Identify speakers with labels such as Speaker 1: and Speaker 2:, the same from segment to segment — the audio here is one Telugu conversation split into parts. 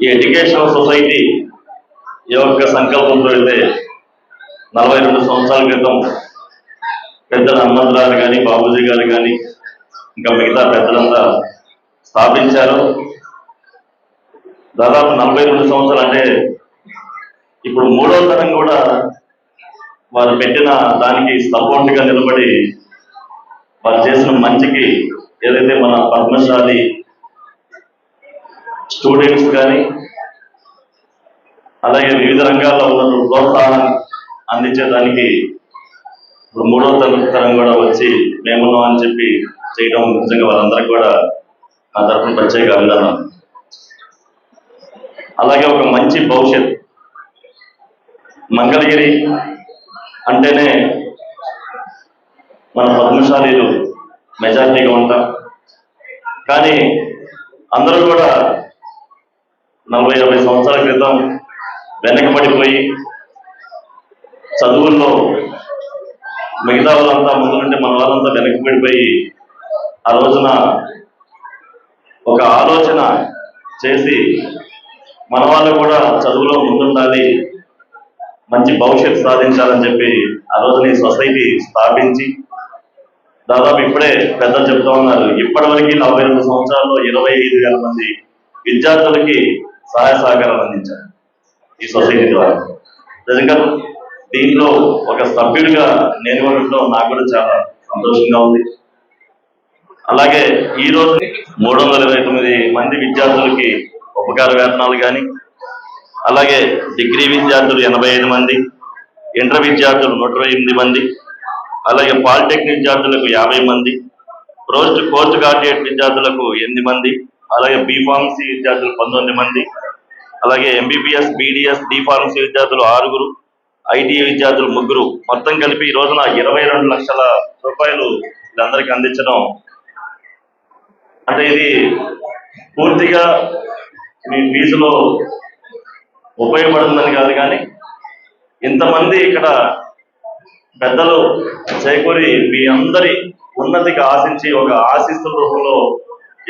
Speaker 1: ఈ ఎడ్యుకేషనల్ సొసైటీ ఈ యొక్క సంకల్పంతో అయితే నలభై రెండు సంవత్సరాల క్రితం పెద్దల హనుమంతరాలు కానీ బాబూజీ గారు కానీ ఇంకా మిగతా పెద్దలంతా స్థాపించారు. దాదాపు నలభై రెండు సంవత్సరాలు అంటే ఇప్పుడు మూడో తరం కూడా వారు పెట్టిన దానికి సపోర్ట్గా నిలబడి వారు చేసిన మంచికి ఏదైతే మన పద్మశాలి స్టూడెంట్స్ కానీ అలాగే వివిధ రంగాల్లో ఉన్న ప్రోత్సాహం అందించేదానికి ఇప్పుడు మూడో తరం తరం కూడా వచ్చి మేమున్నాం అని చెప్పి చేయడం నిజంగా వాళ్ళందరికీ కూడా నా తరఫున ప్రత్యేక అభినందన అలాగే ఒక మంచి భవిష్యత్. మంగళగిరి అంటేనే మన పద్మశాలీలు మెజారిటీగా ఉంటాం. కానీ అందరూ కూడా నలభై యాభై సంవత్సరాల క్రితం వెనకబడిపోయి చదువుల్లో మిగతా వాళ్ళంతా ముందు నుండి మన వాళ్ళంతా వెనకబడిపోయి ఆ రోజున ఒక ఆలోచన చేసి మన వాళ్ళు కూడా చదువులో ముందుండాలి మంచి భవిష్యత్తు సాధించాలని చెప్పి ఆ రోజున ఈ సొసైటీ స్థాపించి దాదాపు ఇప్పుడే పెద్దలు చెప్తా ఉన్నారు. ఇప్పటివరకు నలభై రెండు సంవత్సరాల్లో ఇరవై ఐదు వేల మంది విద్యార్థులకి సహాయ సహకారాలు అందించారు ఈ సొసైటీ ద్వారా. నిజంగా దీంట్లో ఒక సభ్యుడిగా నేను ఉండటం నాకు కూడా చాలా సంతోషంగా ఉంది. అలాగే ఈ రోజు మూడు వందల ఇరవై తొమ్మిది మంది విద్యార్థులకి ఉపకార వేతనాలు కానీ అలాగే డిగ్రీ విద్యార్థులు ఎనభై ఐదు మంది ఇంటర్ విద్యార్థులు నూట ఎనిమిది మంది అలాగే పాలిటెక్నిక్ విద్యార్థులకు యాభై మంది పోస్ట్ పోస్ట్ గ్రాడ్యుయేట్ విద్యార్థులకు ఎనిమిది మంది అలాగే బీ ఫార్మసీ విద్యార్థులు పంతొమ్మిది మంది అలాగే ఎంబీబీఎస్ బీడీఎస్ డిఫార్మసీ విద్యార్థులు ఆరుగురు ఐటీఐ విద్యార్థులు ముగ్గురు. మొత్తం కలిపి ఈ రోజున ఇరవై రెండు లక్షల రూపాయలు వీళ్ళందరికీ అందించడం. అంటే ఇది పూర్తిగా మీ ఫీజులో ఉపయోగపడుతుందని కాదు కానీ ఇంతమంది ఇక్కడ పెద్దలు చేకూరి మీ అందరి ఉన్నతికి ఆశించి ఒక ఆశిస్తుల రూపంలో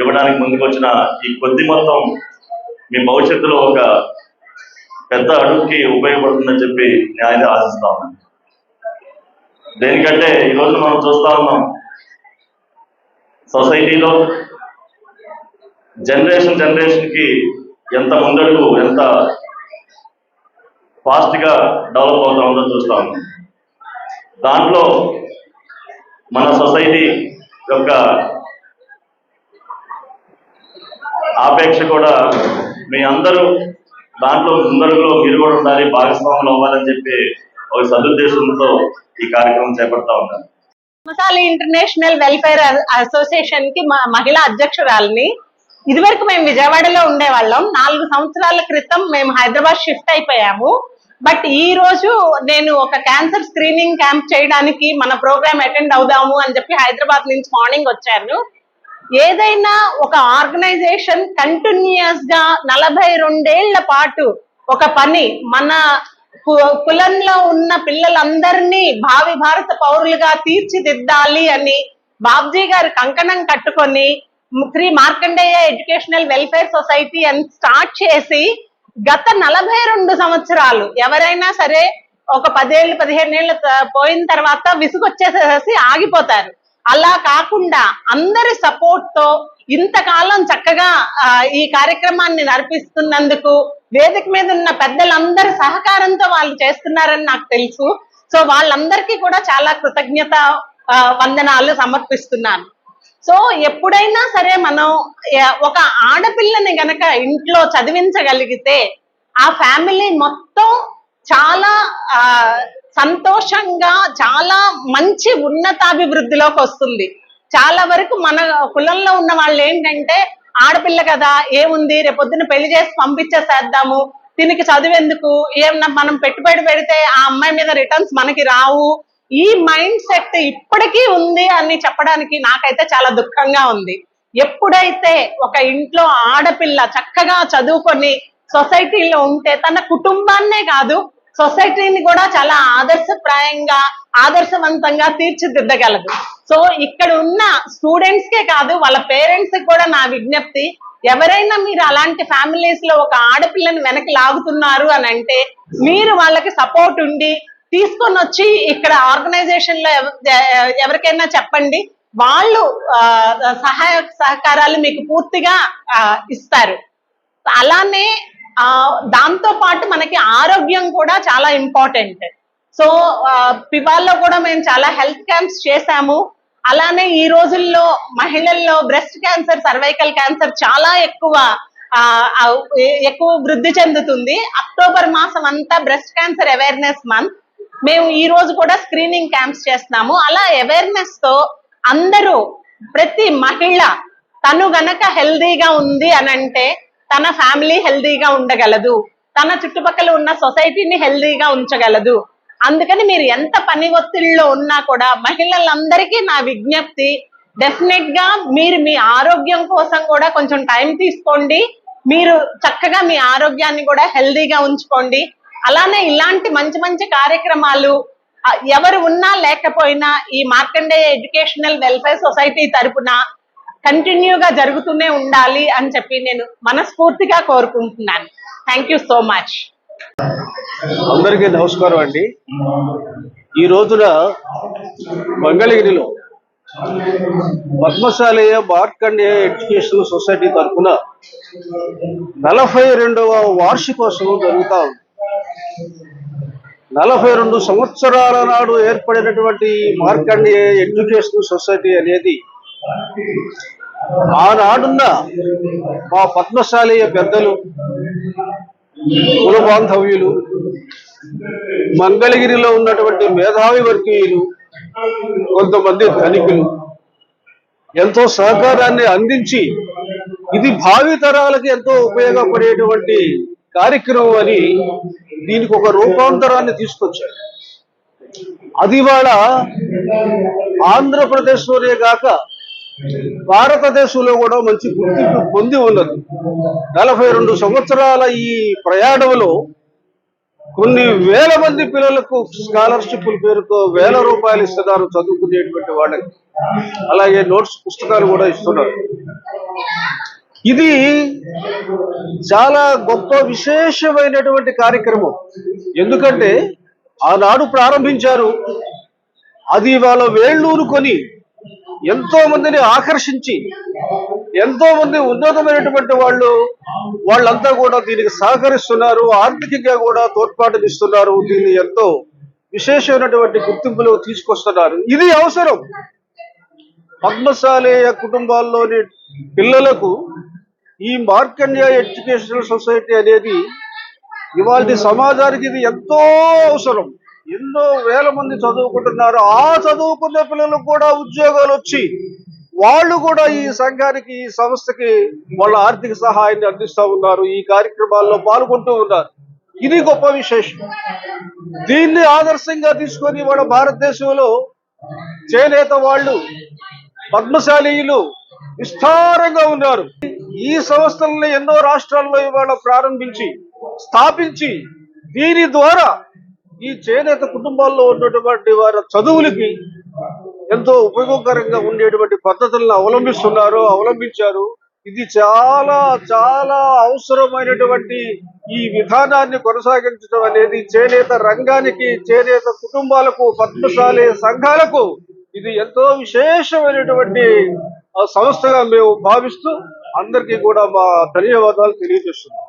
Speaker 1: ఇవ్వడానికి ముందుకొచ్చిన ఈ కొద్ది మొత్తం మీ భవిష్యత్తులో ఒక పెద్ద అడుగుకి ఉపయోగపడుతుందని చెప్పి నేను అయితే ఆశిస్తా ఉన్నాను. దేనికంటే ఈ రోజు మనం చూస్తా ఉన్నాం సొసైటీలో జనరేషన్ జనరేషన్కి ఎంత ముందడుగు ఎంత ఫాస్ట్గా డెవలప్ అవుతా ఉందో చూస్తా ఉన్నాం. దాంట్లో మన సొసైటీ యొక్క ఆపేక్ష కూడా మీ అందరూ దాంట్లో ముందరలో మీరు కూడా ఉండాలి భాగస్వాములు అవ్వాలని చెప్పి ఒక సదుద్దేశంతో ఈ కార్యక్రమం చేపడతా ఉన్నాను.
Speaker 2: మసాలి ఇంటర్నేషనల్ వెల్ఫేర్ అసోసియేషన్కి మా మహిళా అధ్యక్షురాలని ఇదివరకు మేము విజయవాడలో ఉండేవాళ్ళం. నాలుగు సంవత్సరాల క్రితం మేము హైదరాబాద్ షిఫ్ట్ అయిపోయాము. బట్ ఈ రోజు నేను ఒక క్యాన్సర్ స్క్రీనింగ్ క్యాంప్ చేయడానికి మన ప్రోగ్రామ్ అటెండ్ అవుదాము అని చెప్పి హైదరాబాద్ నుంచి మార్నింగ్ వచ్చాను. ఏదైనా ఒక ఆర్గనైజేషన్ కంటిన్యూస్గా నలభై రెండేళ్ళ పాటు ఒక పని మన కు- కులంలో ఉన్న పిల్లలందరినీ భావి భారత పౌరులుగా తీర్చిదిద్దాలి అని బాబ్జీ గారు కంకణం కట్టుకొని Sri Markandeya educational welfare society అని స్టార్ట్ చేసి గత నలభై రెండు సంవత్సరాలు ఎవరైనా సరే ఒక పదేళ్ళు పదిహేను ఏళ్ళు పోయిన తర్వాత విసుగొచ్చేసేసి ఆగిపోతారు. అలా కాకుండా అందరి సపోర్ట్తో ఇంతకాలం చక్కగా ఈ కార్యక్రమాన్ని నడిపిస్తున్నందుకు వేదిక మీద ఉన్న పెద్దలందరి సహకారంతో వాళ్ళు చేస్తున్నారని నాకు తెలుసు. సో వాళ్ళందరికీ కూడా చాలా కృతజ్ఞత వందనాలు సమర్పిస్తున్నాను. సో ఎప్పుడైనా సరే మనం ఒక ఆడపిల్లని గనక ఇంట్లో చదివించగలిగితే ఆ ఫ్యామిలీ మొత్తం చాలా ఆ సంతోషంగా చాలా మంచి ఉన్నతాభివృద్ధిలోకి వస్తుంది. చాలా వరకు మన కులంలో ఉన్న వాళ్ళు ఏంటంటే ఆడపిల్ల కదా ఏముంది రేపొద్దున పెళ్ళి చేసి పంపించేసేద్దాము దీనికి చదివేందుకు ఏమన్నా మనం పెట్టుబడి పెడితే ఆ అమ్మాయి మీద రిటర్న్స్ మనకి రావు ఈ మైండ్ సెట్ ఇప్పటికీ ఉంది అని చెప్పడానికి నాకైతే చాలా దుఃఖంగా ఉంది. ఎప్పుడైతే ఒక ఇంట్లో ఆడపిల్ల చక్కగా చదువుకొని సొసైటీలో ఉంటే తన కుటుంబాన్నే కాదు సొసైటీని కూడా చాలా ఆదర్శప్రాయంగా ఆదర్శవంతంగా తీర్చిదిద్దగలదు. సో ఇక్కడ ఉన్న స్టూడెంట్స్ కే కాదు వాళ్ళ పేరెంట్స్ కూడా నా విజ్ఞప్తి ఎవరైనా మీరు అలాంటి ఫ్యామిలీస్లో ఒక ఆడపిల్లని వెనక్కి లాగుతున్నారు అని అంటే మీరు వాళ్ళకి సపోర్ట్ ఉండి తీసుకొని వచ్చి ఇక్కడ ఆర్గనైజేషన్లో ఎవరికైనా చెప్పండి వాళ్ళు సహాయ సహకారాలు మీకు పూర్తిగా ఇస్తారు. అలానే దాంతో పాటు మనకి ఆరోగ్యం కూడా చాలా ఇంపార్టెంట్. సో పివాల్లో కూడా మేము చాలా హెల్త్ క్యాంప్స్ చేశాము. అలానే ఈ రోజుల్లో మహిళల్లో బ్రెస్ట్ క్యాన్సర్ సర్వైకల్ క్యాన్సర్ చాలా ఎక్కువ ఎక్కువ వృద్ధి చెందుతుంది. అక్టోబర్ మాసం అంతా బ్రెస్ట్ క్యాన్సర్ అవేర్నెస్ మంత్. మేము ఈ రోజు కూడా స్క్రీనింగ్ క్యాంప్స్ చేస్తున్నాము. అలా అవేర్నెస్తో అందరూ ప్రతి మహిళ తను గనక హెల్దీగా ఉంది అని అంటే తన ఫ్యామిలీ హెల్దీగా ఉండగలదు. తన చుట్టుపక్కల ఉన్న సొసైటీని హెల్దీగా ఉంచగలదు. అందుకని మీరు ఎంత పని ఒత్తిడిలో ఉన్నా కూడా మహిళలందరికీ నా విజ్ఞప్తి డెఫినెట్గా మీరు మీ ఆరోగ్యం కోసం కూడా కొంచెం టైం తీసుకోండి. మీరు చక్కగా మీ ఆరోగ్యాన్ని కూడా హెల్దీగా ఉంచుకోండి. అలానే ఇలాంటి మంచి మంచి కార్యక్రమాలు ఎవరు ఉన్నా లేకపోయినా ఈ మార్కండేయ ఎడ్యుకేషనల్ వెల్ఫేర్ సొసైటీ తరపున కంటిన్యూగా జరుగుతూనే ఉండాలి అని చెప్పి నేను మనస్ఫూర్తిగా కోరుకుంటున్నాను. థ్యాంక్ యూ సో మచ్
Speaker 3: అందరికీ నమస్కారం అండి. ఈ రోజున మంగళగిరిలో పద్మశాలయ మార్కండేయ ఎడ్యుకేషన్ సొసైటీ తరఫున నలభై రెండవ వార్షికోత్సవం జరుగుతా ఉంది. నలభై రెండు సంవత్సరాల నాడు ఏర్పడినటువంటి మార్కండే మార్కండేయ ఎడ్యుకేషన్ సొసైటీ అనేది ఆనాడున్న మా పద్మశాలీయ పెద్దలు కుల బాంధవ్యులు మంగళగిరిలో ఉన్నటువంటి మేధావి వర్గీయులు కొంతమంది ధనికులు ఎంతో సహకారాన్ని అందించి ఇది భావి తరాలకి ఎంతో ఉపయోగపడేటువంటి కార్యక్రమం అని దీనికి ఒక రూపాంతరాన్ని తీసుకొచ్చారు. అది వాళ్ళ ఆంధ్రప్రదేశ్లోనే కాక భారతదేశంలో కూడా మంచి గుర్తింపు పొంది ఉన్నది. నలభై రెండు సంవత్సరాల ఈ ప్రయాణంలో కొన్ని వేల మంది పిల్లలకు స్కాలర్షిప్ల పేరుతో వేల రూపాయలు ఇస్తున్నారు చదువుకునేటువంటి వాళ్ళకి. అలాగే నోట్స్ పుస్తకాలు కూడా ఇస్తున్నారు. ఇది చాలా గొప్ప విశేషమైనటువంటి కార్యక్రమం. ఎందుకంటే ఆనాడు ప్రారంభించారు. అది వాళ్ళ వేళ్ళూరుకొని ఎంతో మందిని ఆకర్షించి ఎంతో మంది ఉన్నతమైనటువంటి వాళ్ళు వాళ్ళంతా కూడా దీనికి సహకరిస్తున్నారు ఆర్థికంగా కూడా తోడ్పాటునిస్తున్నారు దీన్ని ఎంతో విశేషమైనటువంటి గుర్తింపులు తీసుకొస్తున్నారు. ఇది అవసరం. పద్మశాలేయ కుటుంబాల్లోని పిల్లలకు ఈ మార్కండ్య ఎడ్యుకేషనల్ సొసైటీ అనేది ఇవాళ సమాజానికి ఇది ఎంతో అవసరం. ఎన్నో వేల మంది చదువుకుంటున్నారు. ఆ చదువుకున్న పిల్లలకు కూడా ఉద్యోగాలు వచ్చి వాళ్ళు కూడా ఈ సంఘానికి ఈ సంస్థకి వాళ్ళ ఆర్థిక సహాయాన్ని అందిస్తూ ఉన్నారు. ఈ కార్యక్రమాల్లో పాల్గొంటూ ఉన్నారు. ఇది గొప్ప విశేషం. దీన్ని ఆదర్శంగా తీసుకొని మన భారతదేశంలో చేనేత వాళ్ళు పద్మశాలీయులు విస్తారంగా ఉన్నారు. ఈ సంస్థలని ఎన్నో రాష్ట్రాల్లో ఇవాళ ప్రారంభించి స్థాపించి దీని ద్వారా ఈ చేనేత కుటుంబాల్లో ఉన్నటువంటి వారి చదువులకి ఎంతో ఉపయోగకరంగా ఉండేటువంటి పద్ధతులను అవలంబిస్తున్నారు అవలంబించారు. ఇది చాలా చాలా అవసరమైనటువంటి ఈ విధానాన్ని కొనసాగించడం అనేది చేనేత రంగానికి చేనేత కుటుంబాలకు పద్మశాలి సంఘాలకు ఇది ఎంతో విశేషమైనటువంటి సంస్థగా మేము భావిస్తూ అందరికీ కూడా మా ధన్యవాదాలు తెలియజేస్తున్నాం.